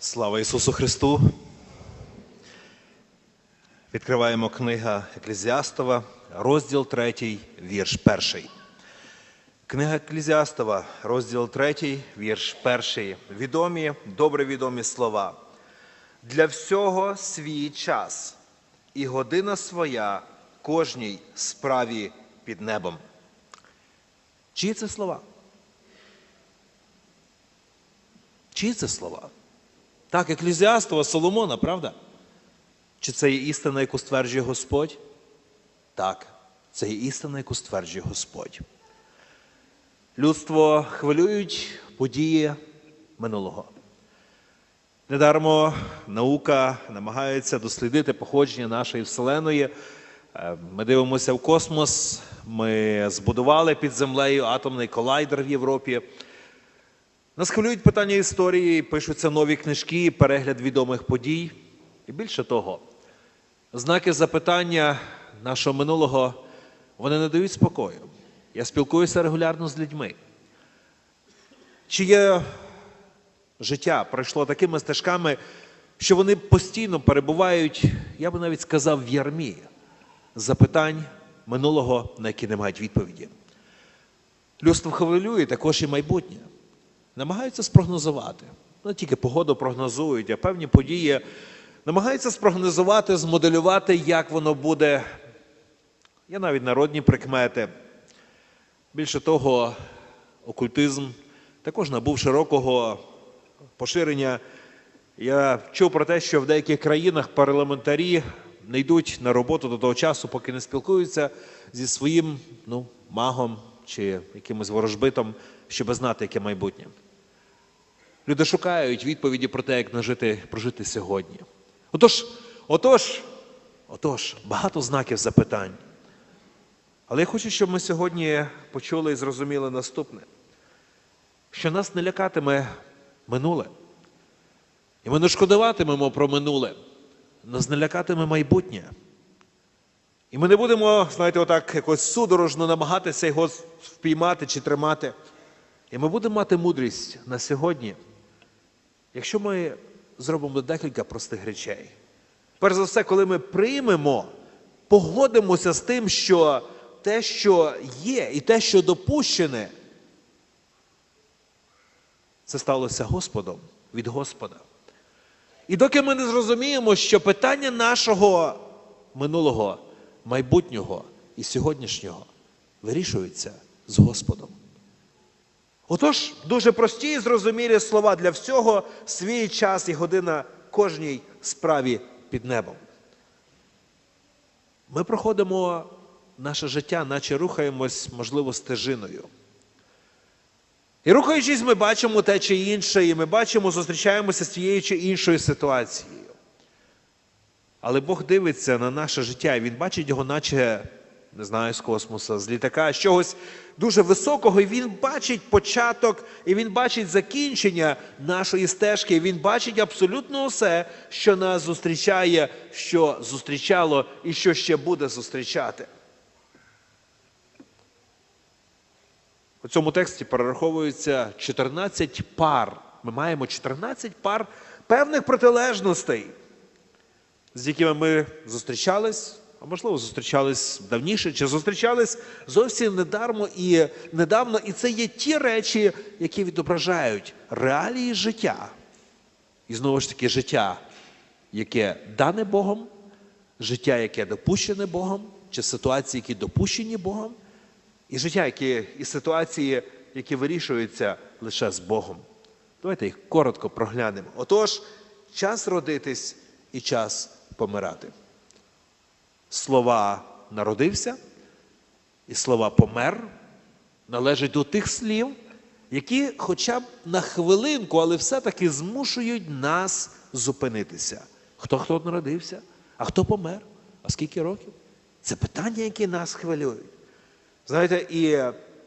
Слава Ісусу Христу! Відкриваємо книга Еклезіастова, розділ 3, вірш 1. Книга Еклезіастова, розділ 3, вірш 1. Відомі, добре відомі слова. Для всього свій час і година своя кожній справі під небом. Чиї це слова? Чиї це слова? Так, еклезіастова Соломона, правда? Чи це є істина, яку стверджує Господь? Так, це є істина, яку стверджує Господь. Людство хвилюють події минулого. Недармо наука намагається дослідити походження нашої Вселеної. Е, Ми дивимося в космос, ми збудували під землею атомний колайдер в Європі. Нас хвилюють питання історії, пишуться нові книжки, перегляд відомих подій. І більше того, знаки запитання нашого минулого вони не дають спокою. Я спілкуюся регулярно з людьми. Чиє життя пройшло такими стежками, що вони постійно перебувають, я би навіть сказав, в ярмі запитань минулого, на які не мають відповіді. Людство хвилює також і майбутнє намагаються спрогнозувати. Не тільки погоду прогнозують, а певні події намагаються спрогнозувати, змоделювати, як воно буде. Є навіть народні прикмети. Більше того, окультизм також набув широкого поширення. Я чув про те, що в деяких країнах парламентарі не йдуть на роботу до того часу, поки не спілкуються зі своїм ну, магом чи якимось ворожбитом, щоб знати, яке майбутнє. Люди шукають відповіді про те, як нажити, прожити сьогодні. Отож, отож, отож, багато знаків запитань. Але я хочу, щоб ми сьогодні почули і зрозуміли наступне: що нас не лякатиме минуле. І ми не шкодуватимемо про минуле, нас не лякатиме майбутнє. І ми не будемо, знаєте, отак якось судорожно намагатися його впіймати чи тримати. І ми будемо мати мудрість на сьогодні, якщо ми зробимо декілька простих речей. Перш за все, коли ми приймемо, погодимося з тим, що те, що є, і те, що допущене, це сталося Господом від Господа. І доки ми не зрозуміємо, що питання нашого минулого, майбутнього і сьогоднішнього вирішується з Господом. Отож, дуже прості і зрозумілі слова для всього свій час і година кожній справі під небом. Ми проходимо наше життя, наче рухаємось, можливо, стежиною. І рухаючись, ми бачимо те чи інше, і ми бачимо, зустрічаємося з тією чи іншою ситуацією. Але Бог дивиться на наше життя, і Він бачить його, наче, не знаю, з космоса, з літака, з чогось дуже високого, і він бачить початок, і він бачить закінчення нашої стежки, і він бачить абсолютно все, що нас зустрічає, що зустрічало і що ще буде зустрічати. У цьому тексті перераховується 14 пар. Ми маємо 14 пар певних протилежностей, з якими ми зустрічались, а можливо, зустрічались давніше, чи зустрічались зовсім недармо і недавно. І це є ті речі, які відображають реалії життя. І знову ж таки, життя, яке дане Богом, життя, яке допущене Богом, чи ситуації, які допущені Богом, і життя, які, і ситуації, які вирішуються лише з Богом. Давайте їх коротко проглянемо. Отож, час родитись і час помирати. Слова народився і слова помер належать до тих слів, які хоча б на хвилинку, але все-таки змушують нас зупинитися. Хто хто народився, а хто помер? А скільки років? Це питання, які нас хвилюють. Знаєте, і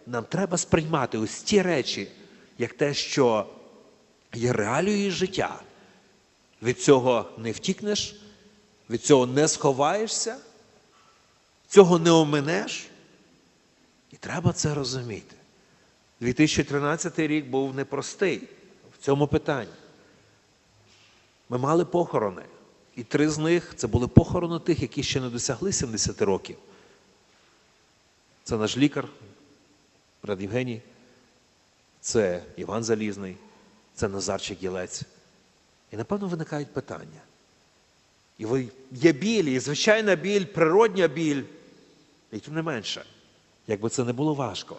нам треба сприймати ось ті речі, як те, що є реалією життя. Від цього не втікнеш, від цього не сховаєшся, цього не оминеш. І треба це розуміти. 2013 рік був непростий в цьому питанні. Ми мали похорони. І три з них це були похорони тих, які ще не досягли 70 років. Це наш лікар, брат Євгеній, це Іван Залізний, це Назарчик Єлець. І напевно виникають питання. І ви- є біль, і звичайна біль, природня біль. І тим не менше, якби це не було важко,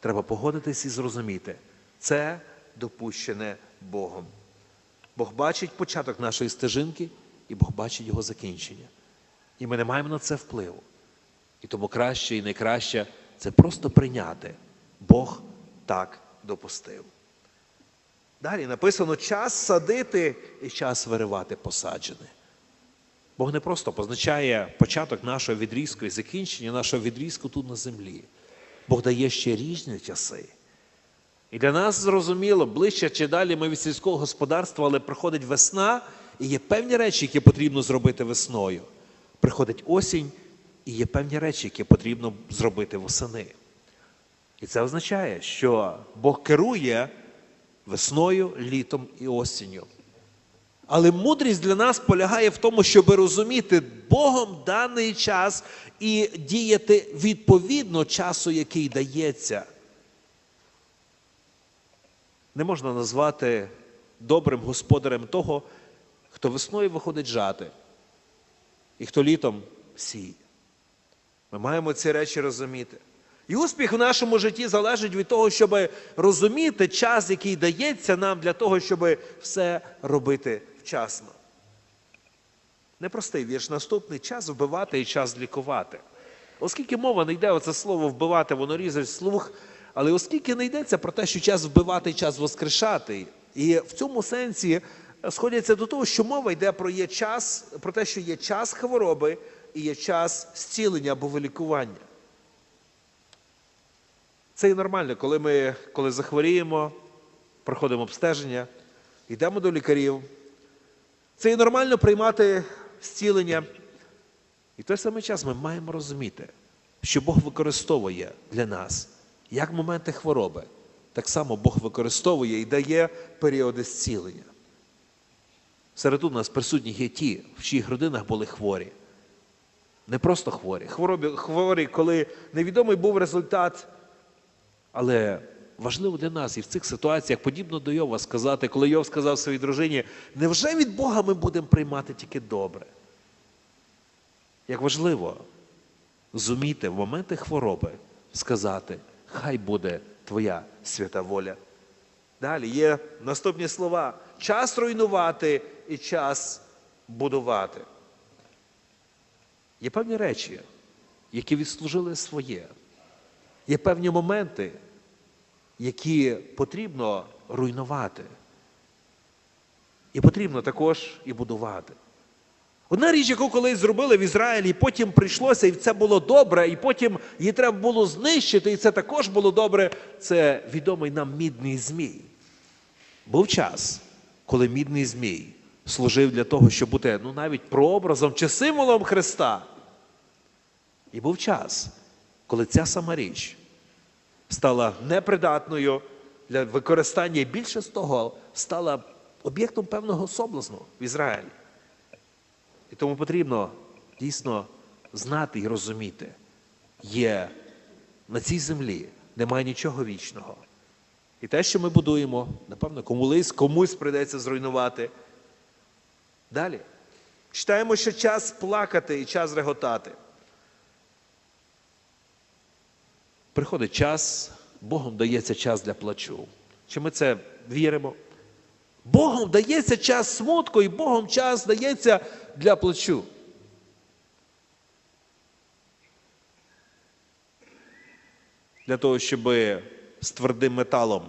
треба погодитись і зрозуміти, це допущене Богом. Бог бачить початок нашої стежинки, і Бог бачить його закінчення. І ми не маємо на це впливу. І тому краще і найкраще це просто прийняти. Бог так допустив. Далі написано час садити і час виривати посаджене. Бог не просто позначає початок нашого відрізку і закінчення нашого відрізку тут на землі. Бог дає ще різні часи. І для нас зрозуміло, ближче чи далі ми від сільського господарства, але приходить весна, і є певні речі, які потрібно зробити весною. Приходить осінь, і є певні речі, які потрібно зробити восени. І це означає, що Бог керує весною, літом і осінню. Але мудрість для нас полягає в тому, щоб розуміти Богом даний час і діяти відповідно часу, який дається. Не можна назвати добрим господарем того, хто весною виходить жати, і хто літом сіє. Ми маємо ці речі розуміти. І успіх в нашому житті залежить від того, щоб розуміти час, який дається нам для того, щоб все робити вчасно. Непростий вірш наступний час вбивати і час лікувати. Оскільки мова не йде оце слово вбивати, воно різать слух, але оскільки не йдеться про те, що час вбивати час воскрешати, і в цьому сенсі сходяться до того, що мова йде про, є час, про те, що є час хвороби і є час зцілення або вилікування. Це і нормально, коли ми коли захворіємо, проходимо обстеження, йдемо до лікарів. Це і нормально приймати зцілення. І в той самий час ми маємо розуміти, що Бог використовує для нас як моменти хвороби, так само Бог використовує і дає періоди зцілення. Серед у нас присутніх є ті, в чиїх родинах були хворі. Не просто хворі. Хворобі, хворі, коли невідомий був результат. Але важливо для нас і в цих ситуаціях, подібно до Йова, сказати, коли Йов сказав своїй дружині, невже від Бога ми будемо приймати тільки добре? Як важливо зуміти в моменти хвороби сказати, хай буде твоя свята воля. Далі є наступні слова: час руйнувати і час будувати. Є певні речі, які відслужили своє. Є певні моменти, які потрібно руйнувати. І потрібно також і будувати. Одна річ, яку колись зробили в Ізраїлі, потім прийшлося, і це було добре, і потім її треба було знищити, і це також було добре, це відомий нам мідний змій. Був час, коли мідний змій служив для того, щоб бути ну, навіть прообразом чи символом Христа. І був час, коли ця сама річ стала непридатною для використання і більше з того стала об'єктом певного соблазну в Ізраїлі. І тому потрібно дійсно знати і розуміти, є на цій землі немає нічого вічного. І те, що ми будуємо, напевно, комусь, комусь прийдеться зруйнувати. Далі. Читаємо, що час плакати і час реготати. Приходить час, Богом дається час для плачу. Чи ми це віримо? Богом дається час смутку, і Богом час дається для плачу. Для того, щоб з твердим металом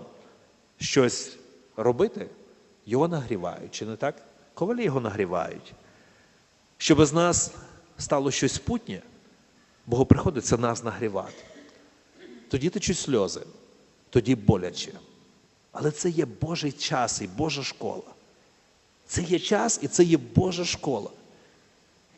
щось робити, його нагрівають, чи не так? Ковалі його нагрівають. Щоб з нас стало щось путнє, Богу приходиться нас нагрівати. Тоді течуть сльози, тоді боляче. Але це є Божий час і Божа школа. Це є час і це є Божа школа.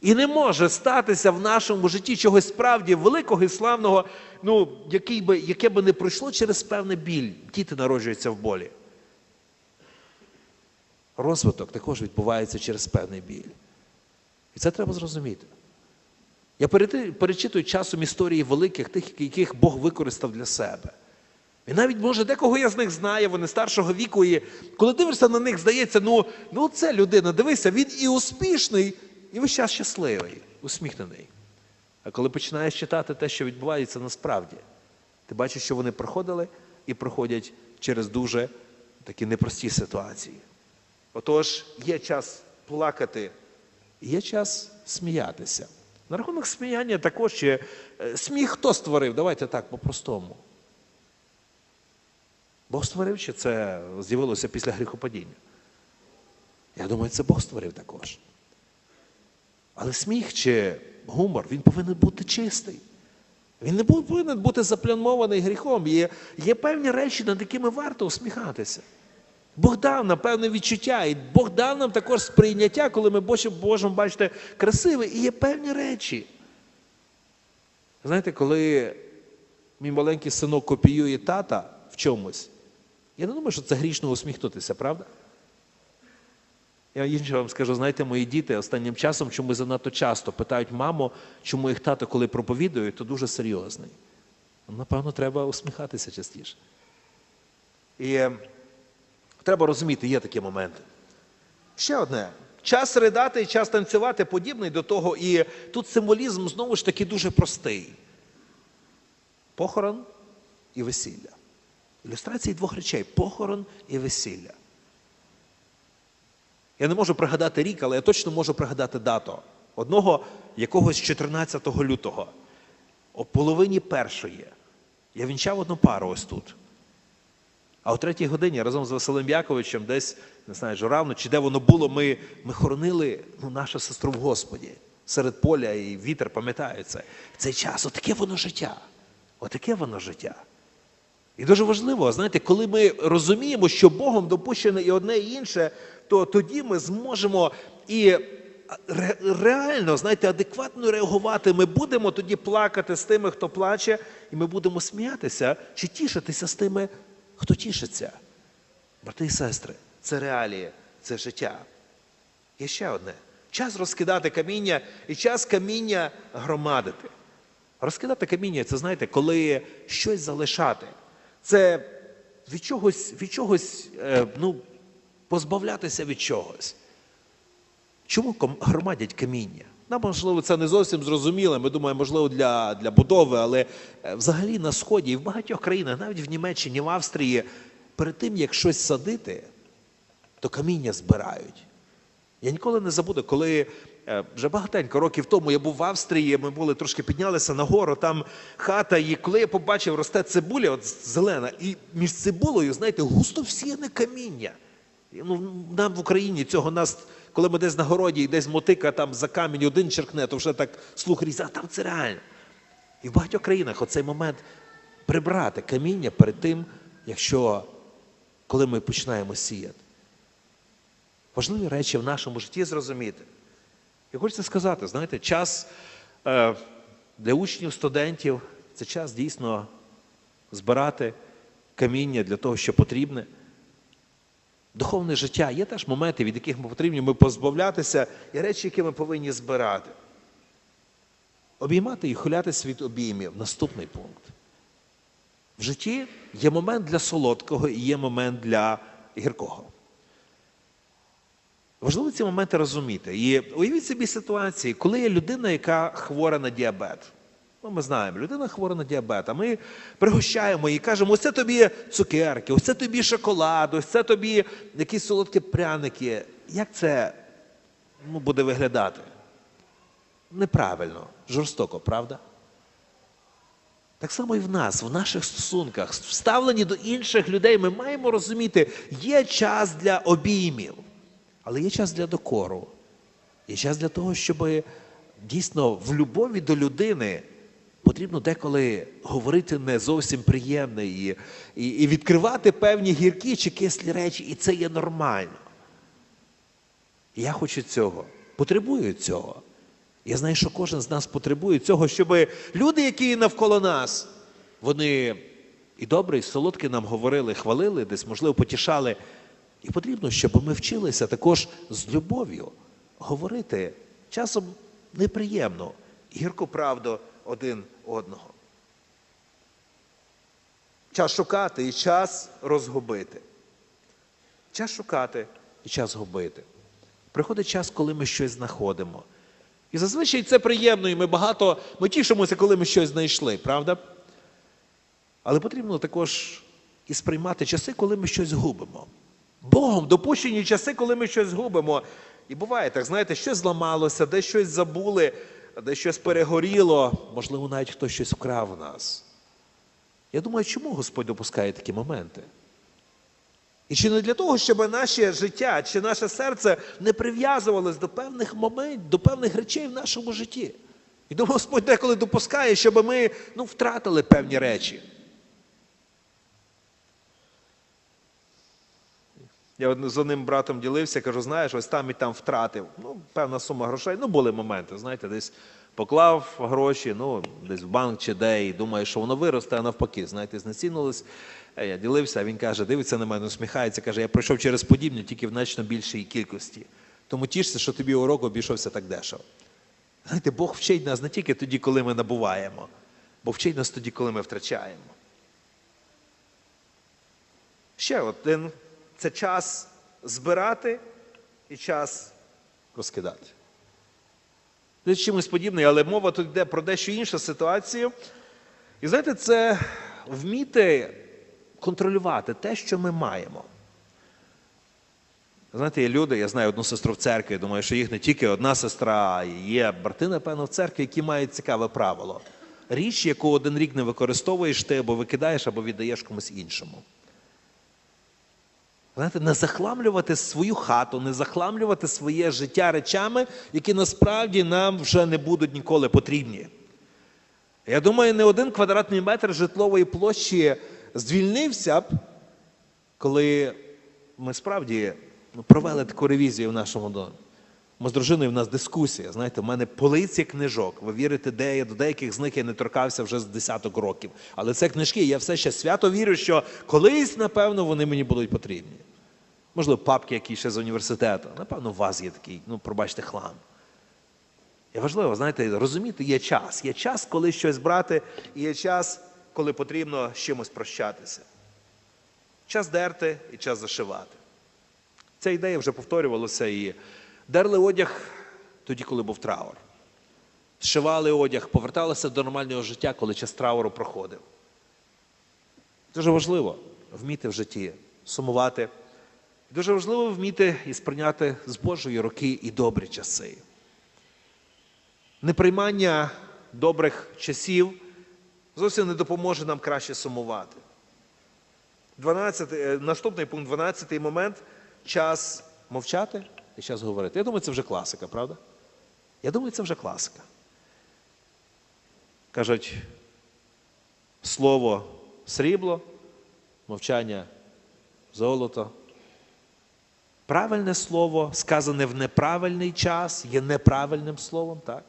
І не може статися в нашому житті чогось справді великого і славного, ну, який би, яке би не пройшло через певний біль. Діти народжуються в болі. розвиток також відбувається через певний біль. І це треба зрозуміти. Я перечитую часом історії великих, тих, яких Бог використав для себе. І навіть, може, декого я з них знаю, вони старшого віку. І коли дивишся на них, здається, ну, ну це людина, дивися, він і успішний, і весь час щасливий, усміхнений. А коли починаєш читати те, що відбувається насправді, ти бачиш, що вони проходили і проходять через дуже такі непрості ситуації. Отож, є час плакати, є час сміятися. На рахунок сміяння також ще е, сміх хто створив? Давайте так по-простому. Бог створив, чи це з'явилося після гріхопадіння? Я думаю, це Бог створив також. Але сміх чи гумор, він повинен бути чистий. Він не повинен бути заплямований гріхом. Є, є певні речі, над якими варто усміхатися. Бог дав нам певне відчуття, і Бог дав нам також сприйняття, коли ми можемо бачити красиве, і є певні речі. Знаєте, коли мій маленький синок копіює тата в чомусь, я не думаю, що це грішно усміхнутися, правда? Я інше вам скажу, знаєте, мої діти останнім часом чомусь занадто часто питають маму, чому їх тато, коли проповідує, то дуже серйозний. Напевно, треба усміхатися частіше. І треба розуміти, є такі моменти. Ще одне. Час ридати і час танцювати подібний до того, і тут символізм знову ж таки дуже простий. Похорон і весілля. Ілюстрації двох речей похорон і весілля. Я не можу пригадати рік, але я точно можу пригадати дату. Одного якогось 14 лютого, о половині першої, я вінчав одну пару ось тут. А о третій годині разом з Василем Яковичем, десь, не знаю, журавно, чи де воно було, ми, ми хоронили ну, нашу сестру в Господі серед поля і вітер, пам'ятаю це. В цей час отаке воно життя. Отаке воно життя. І дуже важливо, знаєте, коли ми розуміємо, що Богом допущено і одне і інше, то тоді ми зможемо і реально, знаєте, адекватно реагувати. Ми будемо тоді плакати з тими, хто плаче, і ми будемо сміятися чи тішитися з тими, хто тішиться. Брати і сестри, це реалії, це життя. Є ще одне: час розкидати каміння і час каміння громадити. Розкидати каміння це знаєте, коли щось залишати. Це від чогось, від чогось е, ну, позбавлятися від чогось. Чому громадять каміння? Нам, можливо, це не зовсім зрозуміло. Ми думаємо, можливо, для, для будови, але е, взагалі на Сході і в багатьох країнах, навіть в Німеччині, в Австрії, перед тим, як щось садити, то каміння збирають. Я ніколи не забуду, коли е, вже багатенько років тому я був в Австрії, ми були трошки піднялися на гору, там хата, і коли я побачив, росте цибуля, от зелена, і між цибулею, знаєте, густо всіяне каміння. Ну, нам в Україні цього нас, коли ми десь на городі і десь мотика там за камінь один черкне, то вже так слух різає, а там це реально. І в багатьох країнах оцей момент прибрати каміння перед тим, якщо коли ми починаємо сіяти. Важливі речі в нашому житті зрозуміти. І хочеться сказати, знаєте, час е, для учнів, студентів це час дійсно збирати каміння для того, що потрібне. Духовне життя є теж моменти, від яких ми потрібні ми позбавлятися, і речі, які ми повинні збирати. Обіймати і хулятися від обіймів наступний пункт. В житті є момент для солодкого і є момент для гіркого. Важливо ці моменти розуміти. І уявіть собі ситуації, коли є людина, яка хвора на діабет. Ну, ми знаємо, людина хвора на діабет, а ми пригощаємо її, кажемо, ось це тобі цукерки, ось це тобі шоколад, ось це тобі якісь солодкі пряники. Як це ну, буде виглядати? Неправильно, жорстоко, правда? Так само і в нас, в наших стосунках, вставлені до інших людей, ми маємо розуміти, є час для обіймів, але є час для докору. Є час для того, щоб дійсно в любові до людини потрібно деколи говорити не зовсім приємне і, і, і відкривати певні гіркі чи кислі речі, і це є нормально. Я хочу цього, потребую цього. Я знаю, що кожен з нас потребує цього, щоб люди, які навколо нас, вони і добре, і солодке нам говорили, хвалили, десь, можливо, потішали. І потрібно, щоб ми вчилися також з любов'ю говорити часом неприємно, гірку правду один одного. Час шукати і час розгубити. Час шукати і час губити. Приходить час, коли ми щось знаходимо. І зазвичай це приємно, і ми багато ми тішимося, коли ми щось знайшли, правда? Але потрібно також і сприймати часи, коли ми щось губимо. Богом допущені часи, коли ми щось губимо. І буває так, знаєте, щось зламалося, десь щось забули, десь щось перегоріло, можливо, навіть хтось щось вкрав у нас. Я думаю, чому Господь допускає такі моменти? І чи не для того, щоб наше життя чи наше серце не прив'язувалось до певних моментів, до певних речей в нашому житті? І тому Господь деколи допускає, щоб ми ну, втратили певні речі. Я з одним братом ділився, кажу, знаєш, ось там і там втратив. Ну, певна сума грошей. Ну, були моменти, знаєте, десь поклав гроші, ну, десь в банк чи де, і думає, що воно виросте, а навпаки, знаєте, знецінилось. Е, Я ділився, а він каже, дивиться на мене, усміхається, каже, я пройшов через подібне, тільки в значно більшій кількості. Тому тішся, що тобі урок обійшовся так дешево. Знаєте, Бог вчить нас не тільки тоді, коли ми набуваємо, бо вчить нас тоді, коли ми втрачаємо. Ще один це час збирати і час розкидати. Це чимось подібне, але мова тут йде про дещо іншу ситуацію. І знаєте, це вміти контролювати те, що ми маємо. Знаєте, є люди, я знаю одну сестру в церкві, думаю, що їх не тільки одна сестра, а є брати, напевно, в церкві, які мають цікаве правило. Річ, яку один рік не використовуєш, ти або викидаєш, або віддаєш комусь іншому. Знаєте, не захламлювати свою хату, не захламлювати своє життя речами, які насправді нам вже не будуть ніколи потрібні. Я думаю, не один квадратний метр житлової площі звільнився б, коли ми справді ну, провели таку ревізію в нашому домі. Ми з дружиною в нас дискусія. Знаєте, в мене полиці книжок. Ви вірите, де я до деяких з них я не торкався вже з десяток років. Але це книжки, я все ще свято вірю, що колись, напевно, вони мені будуть потрібні. Можливо, папки, які ще з університету. Напевно, у вас є такий, ну, пробачте, хлам. І важливо, знаєте, розуміти, є час. Є час, коли щось брати, і є час, коли потрібно з чимось прощатися. Час дерти і час зашивати. Ця ідея вже повторювалася і дерли одяг тоді, коли був траур. Зшивали одяг, поверталися до нормального життя, коли час трауру проходив. Дуже важливо вміти в житті сумувати. Дуже важливо вміти і сприйняти з Божої роки і добрі часи. Неприймання добрих часів зовсім не допоможе нам краще сумувати. 12, е, наступний пункт, 12 момент час мовчати і час говорити. Я думаю, це вже класика, правда? Я думаю, це вже класика. Кажуть, слово срібло, мовчання золото. Правильне слово, сказане в неправильний час, є неправильним словом, так?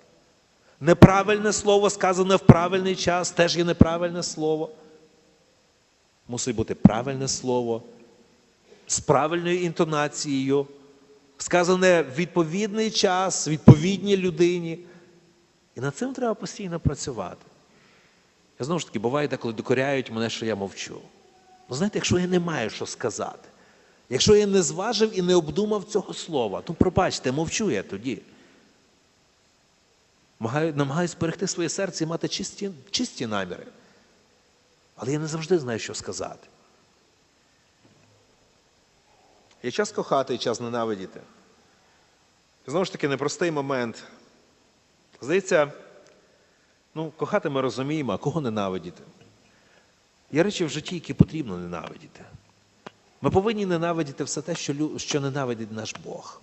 Неправильне слово, сказане в правильний час, теж є неправильне слово. Мусить бути правильне слово з правильною інтонацією, сказане в відповідний час, відповідній людині. І над цим треба постійно працювати. Я знову ж таки, буває, деколи докоряють мене, що я мовчу. Ну, знаєте, якщо я не маю що сказати, якщо я не зважив і не обдумав цього слова, то пробачте, мовчу я тоді. Намагаюся зберегти своє серце і мати чисті, чисті наміри. Але я не завжди знаю, що сказати. Є час кохати і час ненавидіти. Знову ж таки, непростий момент. Здається, ну, кохати ми розуміємо, а кого ненавидіти? Є речі в житті, які потрібно ненавидіти. Ми повинні ненавидіти все те, що, що ненавидить наш Бог.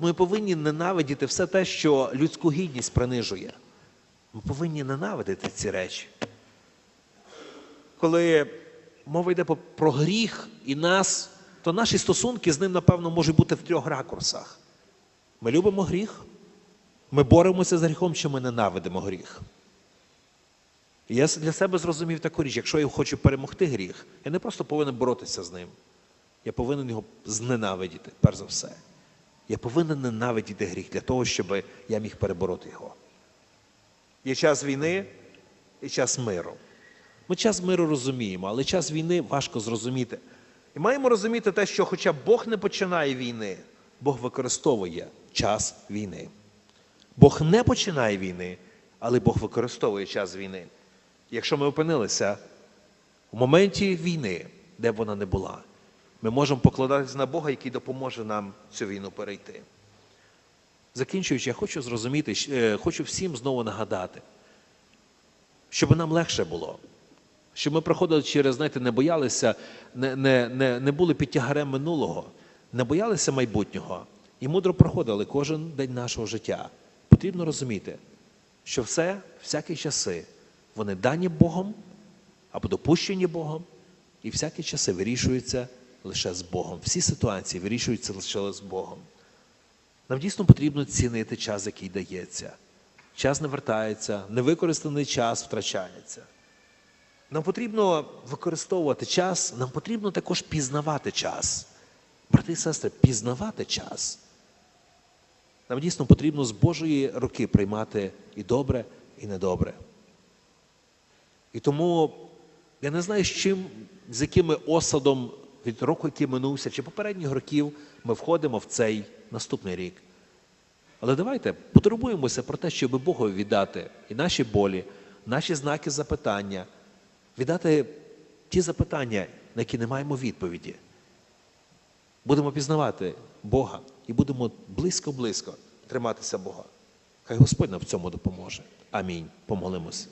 Ми повинні ненавидіти все те, що людську гідність принижує. Ми повинні ненавидити ці речі. Коли мова йде про гріх і нас, то наші стосунки з ним, напевно, можуть бути в трьох ракурсах. Ми любимо гріх, ми боремося з гріхом, чи ми ненавидимо гріх. Я для себе зрозумів таку річ, якщо я хочу перемогти гріх, я не просто повинен боротися з ним. Я повинен його зненавидіти, перш за все. Я повинен ненавидіти гріх для того, щоб я міг перебороти його. Є час війни і час миру. Ми час миру розуміємо, але час війни важко зрозуміти. І маємо розуміти те, що хоча Бог не починає війни, Бог використовує час війни. Бог не починає війни, але Бог використовує час війни. Якщо ми опинилися в моменті війни, де б вона не була, ми можемо покладатися на Бога, який допоможе нам цю війну перейти. Закінчуючи, я хочу зрозуміти, е, хочу всім знову нагадати, щоб нам легше було. Щоб ми проходили через, знаєте, не боялися, не, не, не, не були під тягарем минулого, не боялися майбутнього і мудро проходили кожен день нашого життя. Потрібно розуміти, що все, всякі часи, вони дані Богом або допущені Богом, і всякі часи вирішуються лише з Богом. Всі ситуації вирішуються лише з Богом. Нам дійсно потрібно цінити час, який дається. Час не вертається, невикористаний час втрачається. Нам потрібно використовувати час, нам потрібно також пізнавати час. Брати і сестри, пізнавати час. Нам дійсно потрібно з Божої руки приймати і добре, і недобре. І тому я не знаю, з чим, з яким осадом від року, який минувся, чи попередніх років ми входимо в цей наступний рік. Але давайте потурбуємося про те, щоб Богові віддати і наші болі, наші знаки запитання, віддати ті запитання, на які не маємо відповіді. Будемо пізнавати Бога і будемо близько-близько триматися Бога. Хай Господь нам в цьому допоможе. Амінь. Помолимось.